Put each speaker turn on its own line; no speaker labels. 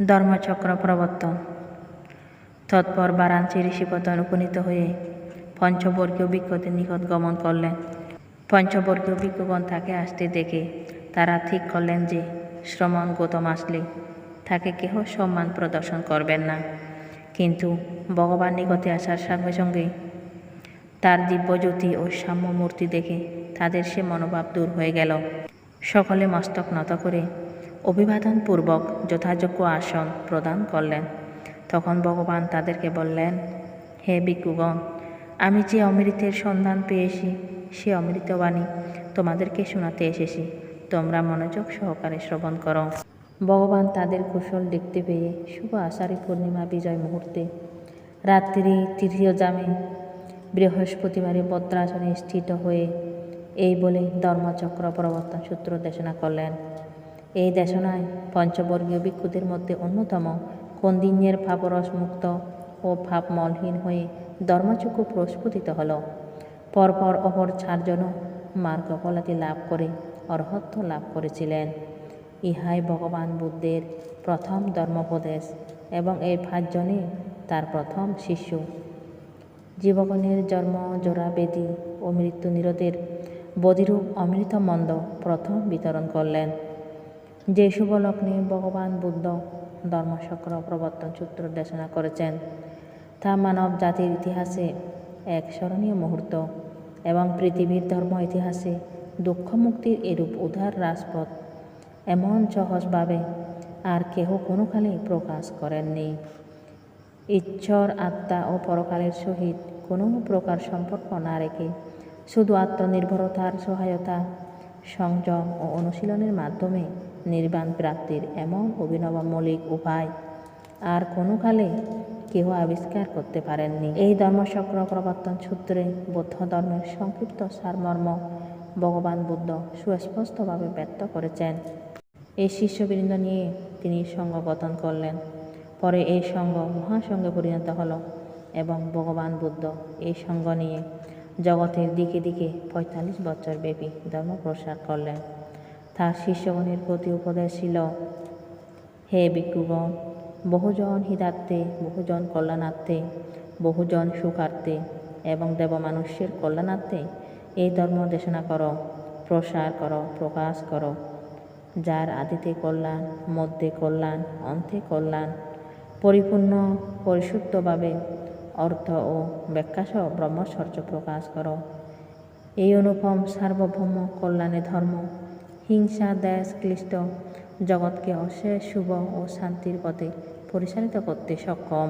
ধর্মচক্র প্রবর্তন। তৎপর বারাণসী ঋষিপতন উপনীত হয়ে পঞ্চবর্গীয় ভিক্ষুদের নিকট গমন করলেন। পঞ্চবর্গীয় ভিক্ষুগণ তাকে আসতে দেখে তারা ঠিক করলেন যে শ্রমণ গৌতম আসলে তাকে কেহ সম্মান প্রদর্শন করবেন না। কিন্তু ভগবান নিকটে আসার সঙ্গে সঙ্গে তার দিব্যজ্যোতি ও সাম্য মূর্তি দেখে তাদের সে মনোভাব দূর হয়ে গেল। সকলে মস্তক নত করে অভিবাদন পূর্বক যথাযোগ্য আসন প্রদান করলেন। তখন ভগবান তাদেরকে বললেন, হে ভিক্ষুগণ, আমি যে অমৃতের সন্ধান পেয়েছি, সে অমৃতবাণী তোমাদেরকে শোনাতে এসেছি। তোমরা মনোযোগ সহকারে শ্রবণ করো। ভগবান তাদের কুশল দেখতে পেয়ে শুভ আষাঢ়ী পূর্ণিমা বিজয় মুহূর্তে রাত্রি তৃতীয় জামে বৃহস্পতিবারে ভদ্রাসনে স্থিত হয়ে এই বলে ধর্মচক্র প্রবর্তন সূত্র দেশনা করলেন। এই দেশনায় পঞ্চবর্গীয় ভিক্ষুদের মধ্যে অন্যতম কন্দিন্যের ভাবরস মুক্ত ও ভাবমলহীন হয়ে ধর্মচক্ষু প্রস্ফুটিত হল। পরপর অপর চারজনও মার্গফলাতি লাভ করে অর্হত্ব লাভ করেছিলেন। ইহাই ভগবান বুদ্ধের প্রথম ধর্মোপদেশ এবং এই পাঁচজনই তার প্রথম শিষ্য। জীবগণের জন্ম, জোড়া, বেদি ও মৃত্যু নিরোধের বধিরূপ অমৃত মন্দ প্রথম বিতরণ করলেন। যে শুভ লগ্নে ভগবান বুদ্ধ ধর্মচক্র প্রবর্তন সূত্র দেশনা করেছেন। তা মানব জাতির ইতিহাসে এক স্মরণীয় মুহূর্ত এবং পৃথিবীর ধর্ম ইতিহাসে দুঃখ মুক্তির এরূপ উদার রাজপথ এমন সহজভাবে আর কেহ কোনোকালেই প্রকাশ করেননি। ঈশ্বর, আত্মা ও পরকালের সহিত কোনো প্রকার সম্পর্ক না রেখে শুধু আত্মনির্ভরতার সহায়তা সংযম ও অনুশীলনের মাধ্যমে নির্বাণ প্রাপ্তির এমন অভিনব মৌলিক উপায় আর কোনো কালে আবিষ্কার করতে পারেননি। এই ধর্মচক্র প্রবর্তন সূত্রে বৌদ্ধ ধর্মের সংক্ষিপ্ত সারমর্ম ভগবান বুদ্ধ সুস্পষ্টভাবে ব্যক্ত করেছেন। এই শিষ্যবৃন্দ নিয়ে তিনি সঙ্গ গঠন করলেন। পরে এই সঙ্গ মহাসঙ্গে পরিণত হল এবং ভগবান বুদ্ধ এই সঙ্গ নিয়ে জগতের দিকে দিকে পঁয়তাল্লিশ বছর ব্যাপী ধর্ম প্রসার করলেন। তার শিষ্যগণের প্রতি উপদেশ ছিল, হে ভিক্ষুগণ, বহুজন হিতার্থে, বহুজন কল্যাণার্থে, বহুজন সুখার্থে এবং দেবমানুষ্যের কল্যাণার্থে এই ধর্ম দেশনা করো, প্রসার করো, প্রকাশ করো। যার আদিতে কল্যাণ, মধ্যে কল্যাণ, অন্তে কল্যাণ, পরিপূর্ণ, পরিশুদ্ধভাবে অর্থ ও ব্যাখ্যাসহ ব্রহ্মচর্য প্রকাশ করো এই অনুপম সার্বভৌম কল্যাণে ধর্ম হিংসা দেশ ক্লিষ্ট জগৎকে অশেষ শুভ ও শান্তির পথে পরিচালিত করতে সক্ষম